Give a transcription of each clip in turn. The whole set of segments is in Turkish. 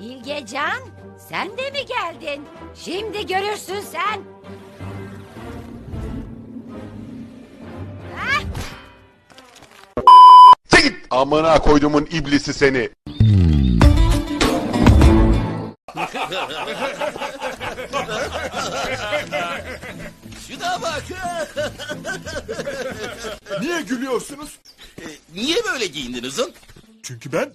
Bilgecan, sen de mi geldin? Şimdi görürsün sen. Sen git amına koydumun iblisi seni. Şuna bak. Niye gülüyorsunuz? Niye böyle giyindiniz lan? Çünkü ben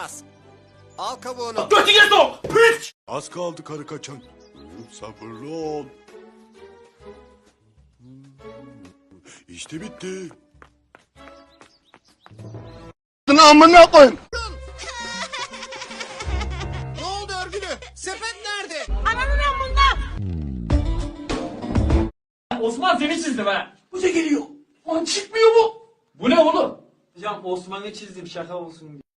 Olmaz. Al kabuğunu. az kaldı karı kaçan. Sabırlı ol. İşte bitti. Amına koyun. Ne oldu örgülü? Sepet nerede? Osman seni çizdim ha. Bu da geliyor. Lan çıkmıyor bu. Bu ne oğlum? Hocam Osman'ı çizdim şaka olsun diye.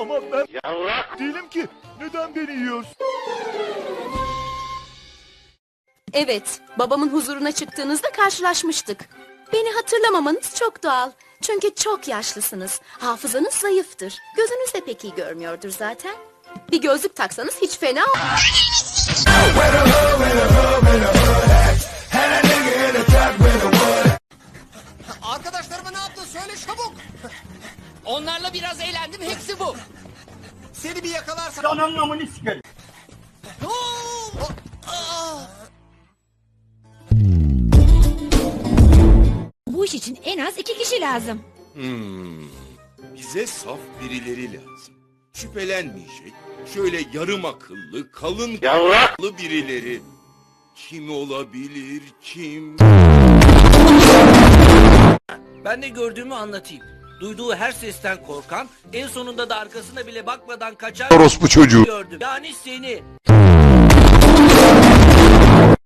Ama ben Yavrak. değilim ki. Neden beni yiyorsun? Evet, babamın huzuruna çıktığınızda karşılaşmıştık. Beni hatırlamamanız çok doğal. Çünkü çok yaşlısınız. Hafızanız zayıftır. Gözünüz de pek iyi görmüyordur zaten. Bir gözlük taksanız hiç fena Arkadaşlarıma ne yaptın? Söyle çabuk. Onlarla biraz eğlendim hepsi bu. Seni bir yakalarsam. Ananın amını sikerim. Bu iş için en az iki kişi lazım. Bize saf birileri lazım. Şüphelenmeyecek, şöyle yarım akıllı, kalın yavraklı birileri. Kim olabilir, kim? Ben de gördüğümü anlatayım. Duyduğu her sesten korkan, en sonunda da arkasına bile bakmadan kaçan Orospu çocuğu. gördüm. Yani seni.